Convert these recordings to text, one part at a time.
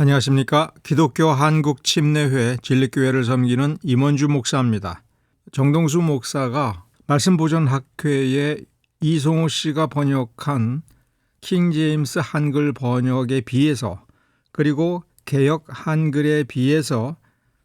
안녕하십니까. 기독교 한국 침례회 진리교회를 섬기는 임원주 목사입니다. 정동수 목사가 말씀보존학회에 이송호 씨가 번역한 킹제임스 한글 번역에 비해서 그리고 개역 한글에 비해서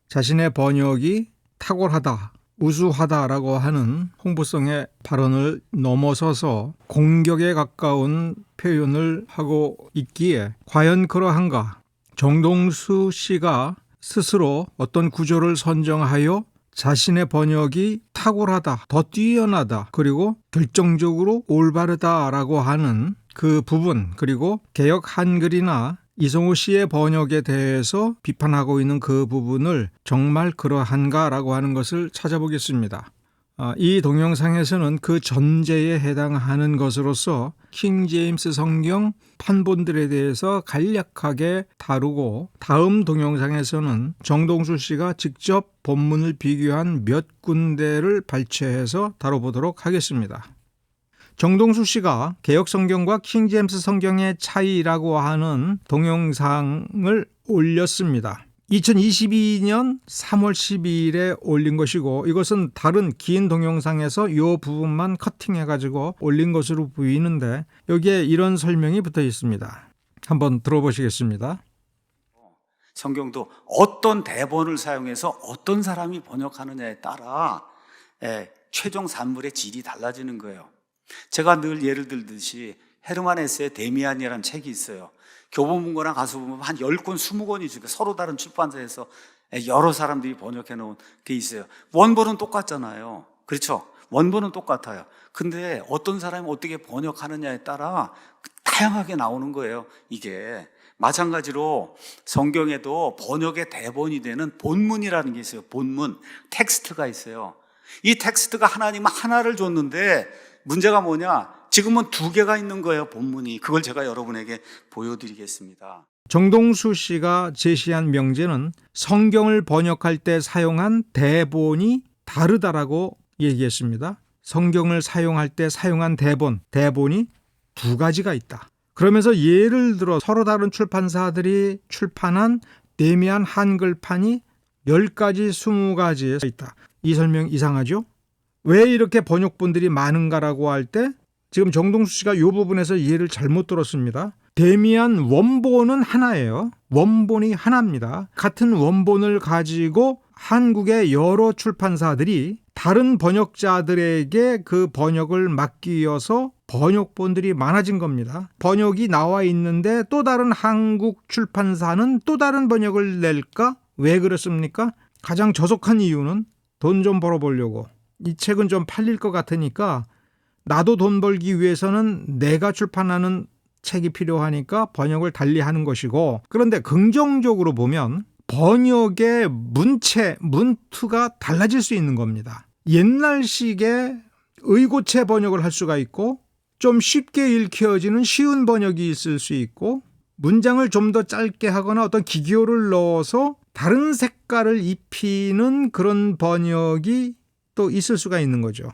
자신의 번역이 탁월하다, 우수하다라고 하는 홍보성의 발언을 넘어서서 공격에 가까운 표현을 하고 있기에 과연 그러한가? 정동수 씨가 스스로 어떤 구조를 선정하여 자신의 번역이 탁월하다, 더 뛰어나다, 그리고 결정적으로 올바르다라고 하는 그 부분, 그리고 개혁 한글이나 이성우 씨의 번역에 대해서 비판하고 있는 그 부분을 정말 그러한가라고 하는 것을 찾아보겠습니다. 아, 이 동영상에서는 그 전제에 해당하는 것으로서 킹 제임스 성경 판본들에 대해서 간략하게 다루고 다음 동영상에서는 정동수 씨가 직접 본문을 비교한 몇 군데를 발췌해서 다뤄보도록 하겠습니다. 정동수 씨가 개혁 성경과 킹 제임스 성경의 차이라고 하는 동영상을 올렸습니다. 2022년 3월 12일에 올린 것이고 이것은 다른 긴 동영상에서 이 부분만 커팅해 가지고 올린 것으로 보이는데 여기에 이런 설명이 붙어 있습니다. 한번 들어보시겠습니다. 성경도 어떤 대본을 사용해서 어떤 사람이 번역하느냐에 따라 예, 최종 산물의 질이 달라지는 거예요. 제가 늘 예를 들듯이 헤르만 헤스의 데미안이라는 책이 있어요. 교보문고랑 가서 보면 한 10권, 20권이 있어요. 서로 다른 출판사에서 여러 사람들이 번역해 놓은 게 있어요. 원본은 똑같잖아요. 그렇죠? 원본은 똑같아요. 근데 어떤 사람이 어떻게 번역하느냐에 따라 다양하게 나오는 거예요. 이게. 마찬가지로 성경에도 번역의 대본이 되는 본문이라는 게 있어요. 본문. 텍스트가 있어요. 이 텍스트가 하나님은 하나를 줬는데 문제가 뭐냐? 지금은 두 개가 있는 거예요, 본문이. 그걸 제가 여러분에게 보여드리겠습니다. 정동수 씨가 제시한 명제는 성경을 번역할 때 사용한 대본이 다르다라고 얘기했습니다. 성경을 사용할 때 사용한 대본, 대본이 두 가지가 있다. 그러면서 예를 들어 서로 다른 출판사들이 출판한 데미안 한글판이 10가지, 20가지 있다. 이 설명 이상하죠? 왜 이렇게 번역본들이 많은가라고 할 때 지금 정동수 씨가 이 부분에서 이해를 잘못 들었습니다. 데미안 원본은 하나예요. 원본이 하나입니다. 같은 원본을 가지고 한국의 여러 출판사들이 다른 번역자들에게 그 번역을 맡기어서 번역본들이 많아진 겁니다. 번역이 나와 있는데 또 다른 한국 출판사는 또 다른 번역을 낼까? 왜 그렇습니까? 가장 저속한 이유는 돈 좀 벌어보려고. 이 책은 좀 팔릴 것 같으니까 나도 돈 벌기 위해서는 내가 출판하는 책이 필요하니까 번역을 달리 하는 것이고 그런데 긍정적으로 보면 번역의 문체, 문투가 달라질 수 있는 겁니다. 옛날식의 의고체 번역을 할 수가 있고 좀 쉽게 읽혀지는 쉬운 번역이 있을 수 있고 문장을 좀 더 짧게 하거나 어떤 기교를 넣어서 다른 색깔을 입히는 그런 번역이 또 있을 수가 있는 거죠.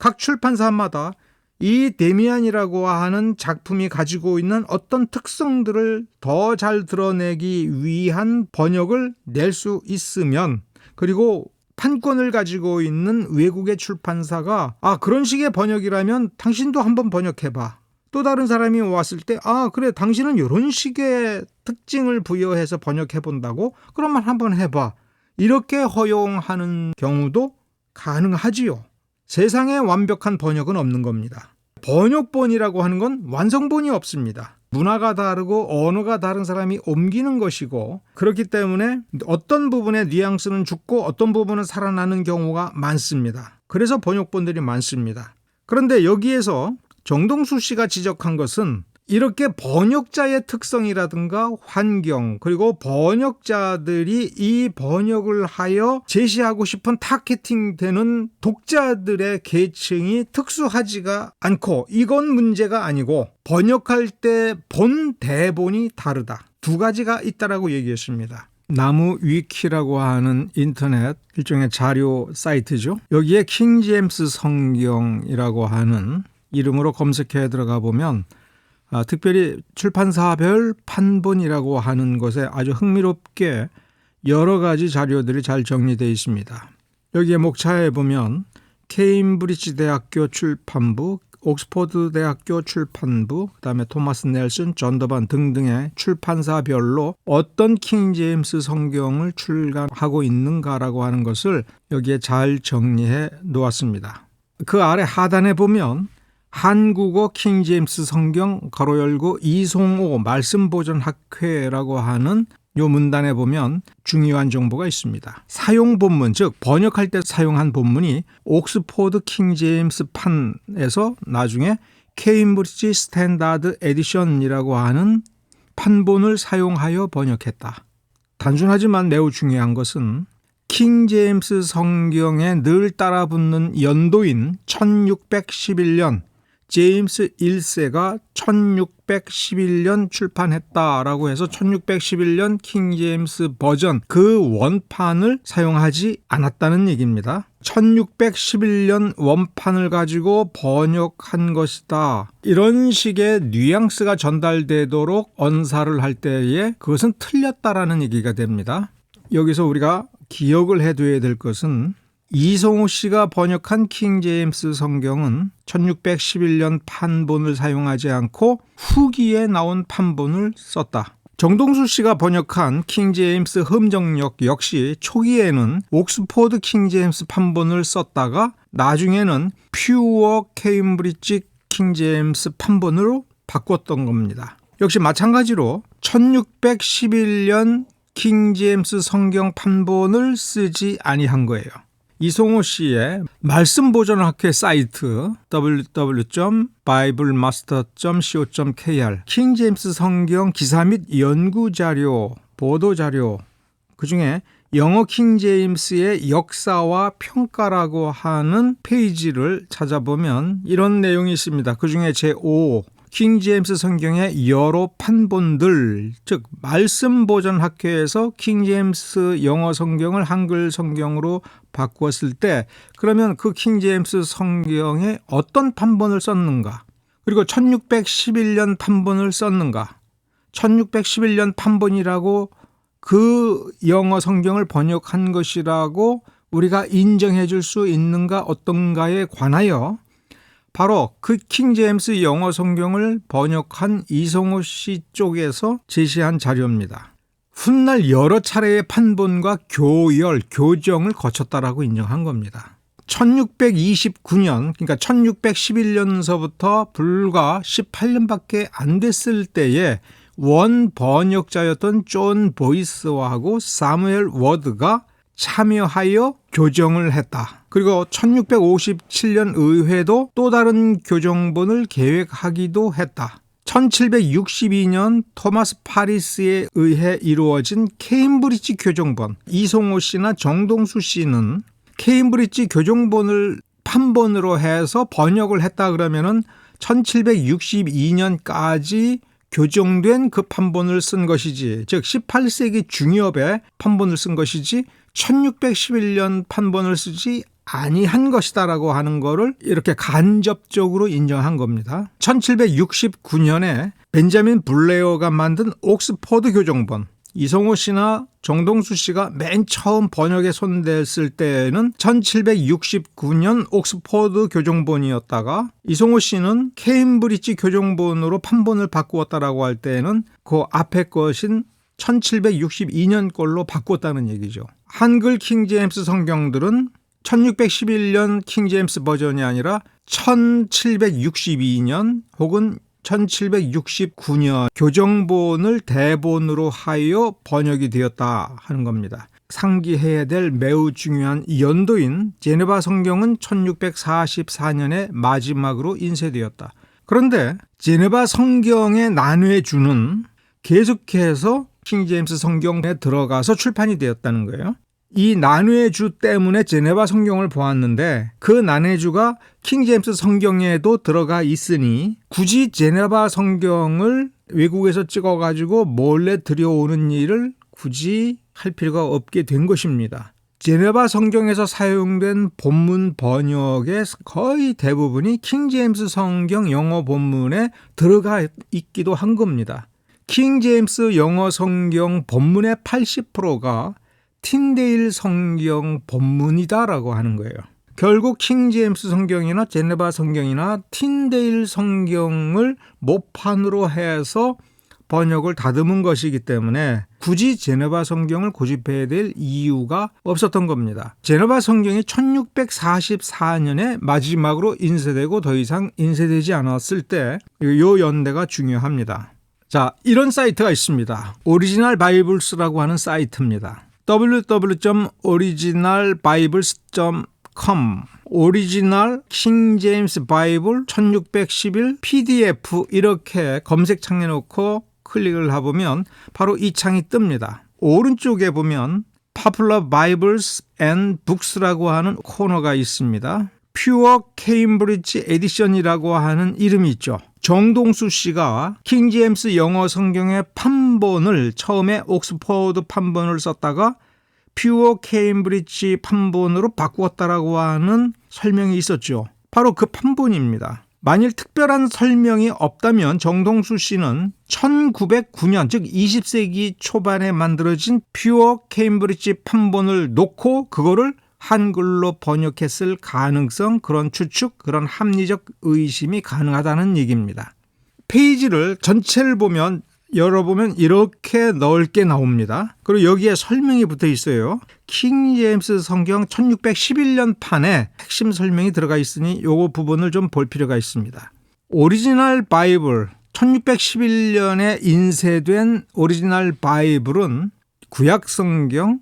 각 출판사마다 이 데미안이라고 하는 작품이 가지고 있는 어떤 특성들을 더 잘 드러내기 위한 번역을 낼 수 있으면 그리고 판권을 가지고 있는 외국의 출판사가 아 그런 식의 번역이라면 당신도 한번 번역해봐. 또 다른 사람이 왔을 때 아 그래 당신은 이런 식의 특징을 부여해서 번역해 본다고 그러면 한번 해봐. 이렇게 허용하는 경우도 가능하지요. 세상에 완벽한 번역은 없는 겁니다. 번역본이라고 하는 건 완성본이 없습니다. 문화가 다르고 언어가 다른 사람이 옮기는 것이고 그렇기 때문에 어떤 부분의 뉘앙스는 죽고 어떤 부분은 살아나는 경우가 많습니다. 그래서 번역본들이 많습니다. 그런데 여기에서 정동수 씨가 지적한 것은 이렇게 번역자의 특성이라든가 환경 그리고 번역자들이 이 번역을 하여 제시하고 싶은 타겟팅되는 독자들의 계층이 특수하지가 않고 이건 문제가 아니고 번역할 때 본 대본이 다르다 두 가지가 있다라고 얘기했습니다. 나무 위키라고 하는 인터넷 일종의 자료 사이트죠. 여기에 킹 제임스 성경이라고 하는 이름으로 검색해 들어가 보면 아, 특별히 출판사별 판본이라고 하는 것에 아주 흥미롭게 여러 가지 자료들이 잘 정리되어 있습니다. 여기에 목차에 보면 케임브리지 대학교 출판부, 옥스퍼드 대학교 출판부, 그다음에 토마스 넬슨, 전더반 등등의 출판사별로 어떤 킹 제임스 성경을 출간하고 있는가라고 하는 것을 여기에 잘 정리해 놓았습니다. 그 아래 하단에 보면 한국어 킹 제임스 성경 가로 열고 이송호 말씀 보존 학회라고 하는 요 문단에 보면 중요한 정보가 있습니다. 사용 본문, 즉 번역할 때 사용한 본문이 옥스포드 킹 제임스 판에서 나중에 케임브리지 스탠다드 에디션이라고 하는 판본을 사용하여 번역했다. 단순하지만 매우 중요한 것은 킹 제임스 성경에 늘 따라 붙는 연도인 1611년 제임스 1세가 1611년 출판했다라고 해서 1611년 킹 제임스 버전 그 원판을 사용하지 않았다는 얘기입니다. 1611년 원판을 가지고 번역한 것이다. 이런 식의 뉘앙스가 전달되도록 언사를 할 때에 그것은 틀렸다라는 얘기가 됩니다. 여기서 우리가 기억을 해둬야 될 것은 이성호 씨가 번역한 킹 제임스 성경은 1611년 판본을 사용하지 않고 후기에 나온 판본을 썼다. 정동수 씨가 번역한 킹 제임스 흠정역 역시 초기에는 옥스포드 킹 제임스 판본을 썼다가 나중에는 퓨어 케임브리지 킹 제임스 판본으로 바꿨던 겁니다. 역시 마찬가지로 1611년 킹 제임스 성경 판본을 쓰지 아니한 거예요. 이송호 씨의 말씀 보존 학회 사이트 www.bible마ster.co.kr 킹 제임스 성경 기사 및 연구 자료, 보도 자료 그중에 영어 킹 제임스의 역사와 평가라고 하는 페이지를 찾아보면 이런 내용이 있습니다. 그중에 제5 킹 제임스 성경의 여러 판본들, 즉 말씀 보존 학회에서 킹 제임스 영어 성경을 한글 성경으로 바꾸었을 때 그러면 그 킹 제임스 성경에 어떤 판본을 썼는가? 그리고 1611년 판본을 썼는가? 1611년 판본이라고 그 영어 성경을 번역한 것이라고 우리가 인정해 줄 수 있는가 어떤가에 관하여 바로 그 킹 제임스 영어 성경을 번역한 이성호 씨 쪽에서 제시한 자료입니다. 훗날 여러 차례의 판본과 교열, 교정을 거쳤다라고 인정한 겁니다. 1629년, 그러니까 1611년서부터 불과 18년밖에 안 됐을 때에 원 번역자였던 존 보이스와하고 사무엘 워드가 참여하여 교정을 했다. 그리고 1657년 의회도 또 다른 교정본을 계획하기도 했다. 1762년 토마스 파리스에 의해 이루어진 케임브리지 교정본 이송호 씨나 정동수 씨는 케임브리지 교정본을 판본으로 해서 번역을 했다 그러면은 1762년까지 교정된 그 판본을 쓴 것이지 즉 18세기 중엽에 판본을 쓴 것이지 1611년 판본을 쓰지 아니한 것이다라고 하는 거를 이렇게 간접적으로 인정한 겁니다. 1769년에 벤자민 블레어가 만든 옥스퍼드 교정본 이성호 씨나 정동수 씨가 맨 처음 번역에 손댔을 때는 1769년 옥스퍼드 교정본이었다가 이성호 씨는 케임브리지 교정본으로 판본을 바꾸었다라고 할 때는 그 앞에 것인 1762년 걸로 바꿨다는 얘기죠. 한글 킹 제임스 성경들은 1611년 킹 제임스 버전이 아니라 1762년 혹은 1769년 교정본을 대본으로 하여 번역이 되었다 하는 겁니다. 상기해야 될 매우 중요한 연도인 제네바 성경은 1644년에 마지막으로 인쇄되었다. 그런데 제네바 성경에 나누어 주는 계속해서 킹 제임스 성경에 들어가서 출판이 되었다는 거예요. 이 난회주 때문에 제네바 성경을 보았는데 그 난회주가 킹 제임스 성경에도 들어가 있으니 굳이 제네바 성경을 외국에서 찍어 가지고 몰래 들여오는 일을 굳이 할 필요가 없게 된 것입니다. 제네바 성경에서 사용된 본문 번역의 거의 대부분이 킹제임스 성경 영어 본문에 들어가 있기도 한 겁니다. 킹제임스 영어 성경 본문의 80%가 틴데일 성경 본문이다라고 하는 거예요. 결국 킹제임스 성경이나 제네바 성경이나 틴데일 성경을 모판으로 해서 번역을 다듬은 것이기 때문에 굳이 제네바 성경을 고집해야 될 이유가 없었던 겁니다. 제네바 성경이 1644년에 마지막으로 인쇄되고 더 이상 인쇄되지 않았을 때이 연대가 중요합니다. 자, 이런 사이트가 있습니다. 오리지널 바이블스라고 하는 사이트입니다. www.originalbibles.com 오리지널 킹 제임스 바이블 1611 PDF 이렇게 검색창에 놓고 클릭을 해보면 바로 이 창이 뜹니다. 오른쪽에 보면 Popular Bibles and Books라고 하는 코너가 있습니다. 퓨어 케임브리지 에디션이라고 하는 이름이 있죠. 정동수 씨가 킹제임스 영어 성경의 판본을 처음에 옥스퍼드 판본을 썼다가 퓨어 케임브리지 판본으로 바꾸었다라고 하는 설명이 있었죠. 바로 그 판본입니다. 만일 특별한 설명이 없다면 정동수 씨는 1909년 즉 20세기 초반에 만들어진 퓨어 케임브리지 판본을 놓고 그거를 한글로 번역했을 가능성, 그런 추측, 그런 합리적 의심이 가능하다는 얘기입니다. 페이지를 전체를 보면 열어보면 이렇게 넓게 나옵니다. 그리고 여기에 설명이 붙어 있어요. 킹 제임스 성경 1611년 판에 핵심 설명이 들어가 있으니 요거 부분을 좀 볼 필요가 있습니다. 오리지널 바이블 1611년에 인쇄된 오리지널 바이블은 구약 성경,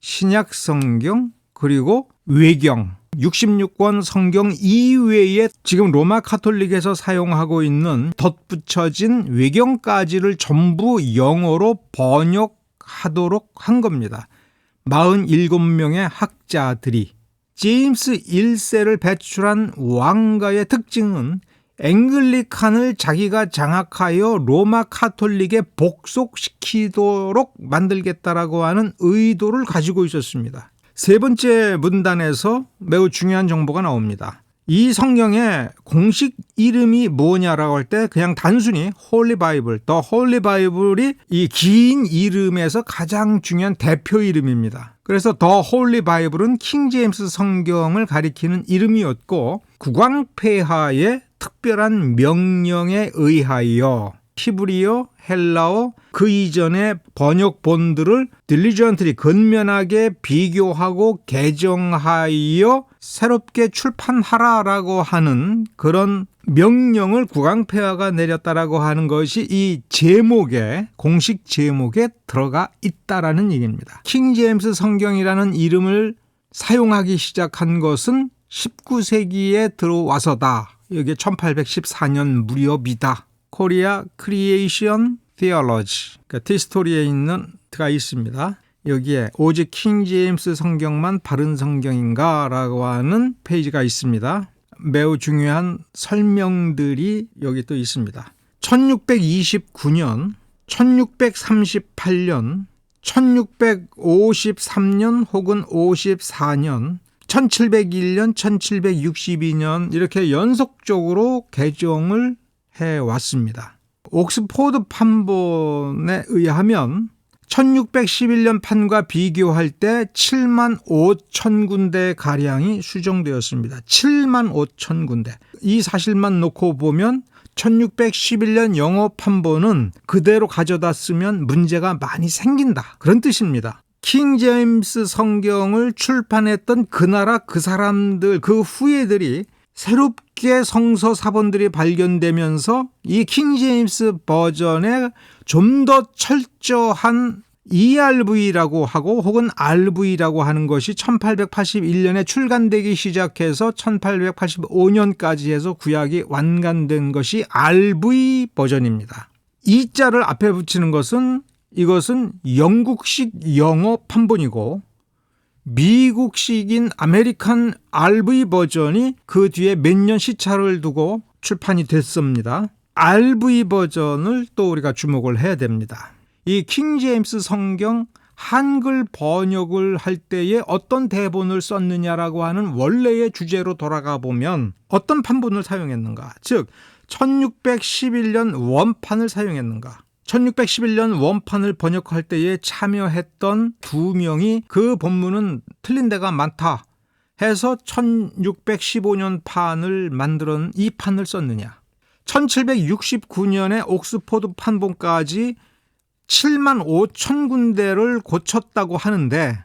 신약 성경, 그리고 외경 66권 성경 이외에 지금 로마 카톨릭에서 사용하고 있는 덧붙여진 외경까지를 전부 영어로 번역하도록 한 겁니다. 47명의 학자들이 제임스 1세를 배출한 왕가의 특징은 앵글리칸을 자기가 장악하여 로마 카톨릭에 복속시키도록 만들겠다라고 하는 의도를 가지고 있었습니다. 세 번째 문단에서 매우 중요한 정보가 나옵니다. 이 성경의 공식 이름이 뭐냐라고 할 때 그냥 단순히 홀리 바이블, 더 홀리 바이블이 이 긴 이름에서 가장 중요한 대표 이름입니다. 그래서 더 홀리 바이블은 킹 제임스 성경을 가리키는 이름이었고 국왕 폐하의 특별한 명령에 의하여 히브리어, 헬라어 그 이전의 번역 본들을 딜리전트리 근면하게 비교하고 개정하여 새롭게 출판하라라고 하는 그런 명령을 국왕폐하가 내렸다라고 하는 것이 이 제목에 공식 제목에 들어가 있다라는 얘기입니다. 킹 제임스 성경이라는 이름을 사용하기 시작한 것은 19세기에 들어와서다. 이게 1814년 무렵이다. 코리아 크리에이션 디얼러지 그러니까 티스토리에 있는 가 있습니다. 여기에 오직 킹 제임스 성경만 바른 성경인가라고 하는 페이지가 있습니다. 매우 중요한 설명들이 여기 또 있습니다. 1629년, 1638년, 1653년 혹은 54년, 1701년, 1762년 이렇게 연속적으로 개정을 해 왔습니다. 옥스포드 판본에 의하면 1611년 판과 비교할 때 7만 5천 군데 가량이 수정되었습니다. 7만 5천 군데. 이 사실만 놓고 보면 1611년 영어 판본은 그대로 가져다 쓰면 문제가 많이 생긴다. 그런 뜻입니다. 킹 제임스 성경을 출판했던 그 나라 그 사람들 그 후예들이 새롭게 성서 사본들이 발견되면서 이 킹제임스 버전에 좀 더 철저한 ERV라고 하고 혹은 RV라고 하는 것이 1881년에 출간되기 시작해서 1885년까지 해서 구약이 완간된 것이 RV 버전입니다. 이 자를 앞에 붙이는 것은 이것은 영국식 영어 판본이고 미국식인 아메리칸 RV 버전이 그 뒤에 몇 년 시차를 두고 출판이 됐습니다. RV 버전을 또 우리가 주목을 해야 됩니다. 이 킹제임스 성경 한글 번역을 할 때에 어떤 대본을 썼느냐라고 하는 원래의 주제로 돌아가 보면 어떤 판본을 사용했는가? 즉 1611년 원판을 사용했는가? 1611년 원판을 번역할 때에 참여했던 두 명이 그 본문은 틀린 데가 많다 해서 1615년 판을 만들은 이 판을 썼느냐? 1769년에 옥스포드 판본까지 7만 5천 군데를 고쳤다고 하는데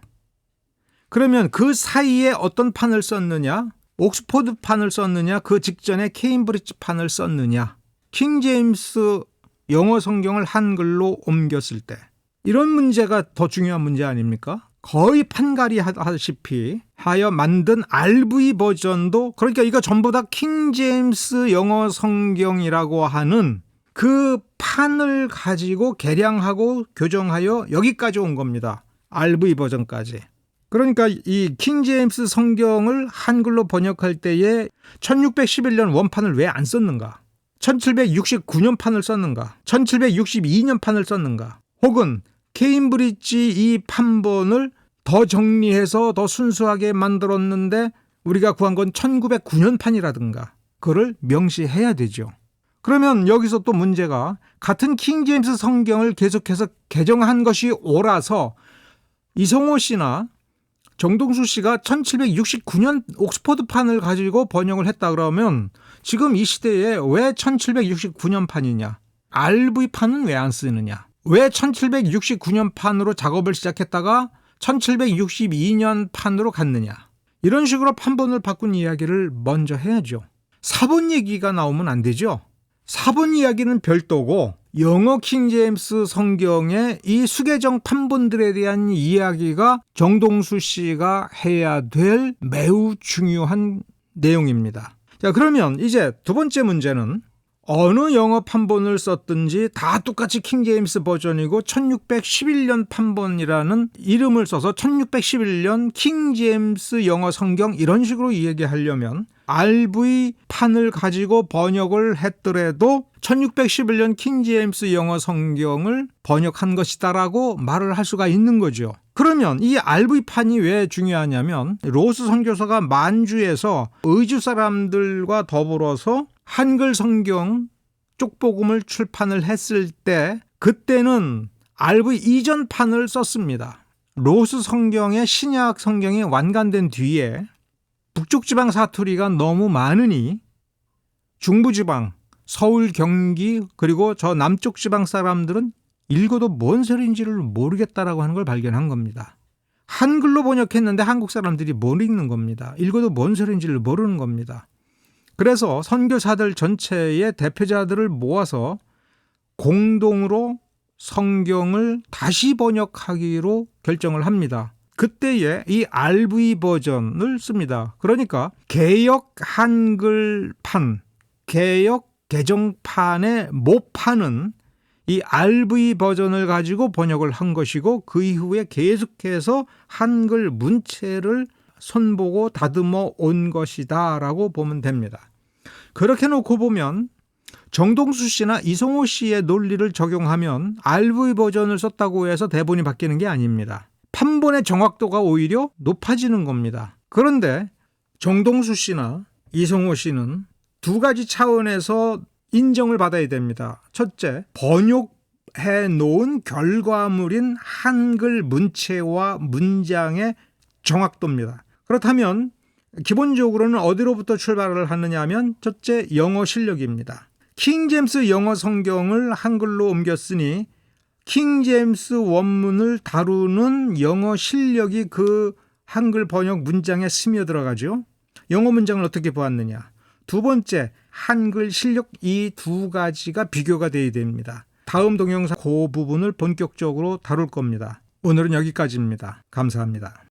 그러면 그 사이에 어떤 판을 썼느냐? 옥스포드 판을 썼느냐? 그 직전에 케임브리지 판을 썼느냐? 킹 제임스 영어 성경을 한글로 옮겼을 때 이런 문제가 더 중요한 문제 아닙니까? 거의 판가리 하다시피 하여 만든 RV 버전도 그러니까 이거 전부 다 킹제임스 영어 성경이라고 하는 그 판을 가지고 개량하고 교정하여 여기까지 온 겁니다. RV 버전까지. 그러니까 이 킹제임스 성경을 한글로 번역할 때에 1611년 원판을 왜 안 썼는가? 1769년 판을 썼는가? 1762년 판을 썼는가? 혹은 케임브리지 이 판본을 더 정리해서 더 순수하게 만들었는데 우리가 구한 건 1909년 판이라든가 그를 명시해야 되죠. 그러면 여기서 또 문제가 같은 킹 제임스 성경을 계속해서 개정한 것이 옳아서 이성호 씨나 정동수 씨가 1769년 옥스퍼드판을 가지고 번역을 했다 그러면 지금 이 시대에 왜 1769년 판이냐? RV판은 왜 안 쓰느냐? 왜 1769년 판으로 작업을 시작했다가 1762년 판으로 갔느냐? 이런 식으로 판본을 바꾼 이야기를 먼저 해야죠. 사본 얘기가 나오면 안 되죠. 사본 이야기는 별도고 영어 킹제임스 성경의 이 수계정 판본들에 대한 이야기가 정동수 씨가 해야 될 매우 중요한 내용입니다. 자, 그러면 이제 두 번째 문제는 어느 영어 판본을 썼든지 다 똑같이 킹제임스 버전이고 1611년 판본이라는 이름을 써서 1611년 킹제임스 영어 성경 이런 식으로 이야기하려면 RV 판을 가지고 번역을 했더라도 1611년 킹 제임스 영어 성경을 번역한 것이다라고 말을 할 수가 있는 거죠. 그러면 이 RV 판이 왜 중요하냐면 로스 선교사가 만주에서 의주 사람들과 더불어서 한글 성경 쪽복음을 출판을 했을 때 그때는 RV 이전 판을 썼습니다. 로스 성경의 신약 성경이 완간된 뒤에 북쪽 지방 사투리가 너무 많으니 중부 지방, 서울, 경기 그리고 저 남쪽 지방 사람들은 읽어도 뭔 소리인지를 모르겠다라고 하는 걸 발견한 겁니다. 한글로 번역했는데 한국 사람들이 못 읽는 겁니다. 읽어도 뭔 소리인지를 모르는 겁니다. 그래서 선교사들 전체의 대표자들을 모아서 공동으로 성경을 다시 번역하기로 결정을 합니다. 그때에 이 RV 버전을 씁니다. 그러니까 개역 한글판, 개역 개정판의 모판은 이 RV 버전을 가지고 번역을 한 것이고 그 이후에 계속해서 한글 문체를 손보고 다듬어 온 것이다라고 보면 됩니다. 그렇게 놓고 보면 정동수 씨나 이성호 씨의 논리를 적용하면 RV 버전을 썼다고 해서 대본이 바뀌는 게 아닙니다. 판본의 정확도가 오히려 높아지는 겁니다. 그런데 정동수 씨나 이성호 씨는 두 가지 차원에서 인정을 받아야 됩니다. 첫째, 번역해 놓은 결과물인 한글 문체와 문장의 정확도입니다. 그렇다면 기본적으로는 어디로부터 출발을 하느냐 하면 첫째 영어 실력입니다. 킹제임스 영어 성경을 한글로 옮겼으니 킹 제임스 원문을 다루는 영어 실력이 그 한글 번역 문장에 스며 들어가죠. 영어 문장을 어떻게 보았느냐? 두 번째, 한글 실력 이 두 가지가 비교가 돼야 됩니다. 다음 동영상 그 부분을 본격적으로 다룰 겁니다. 오늘은 여기까지입니다. 감사합니다.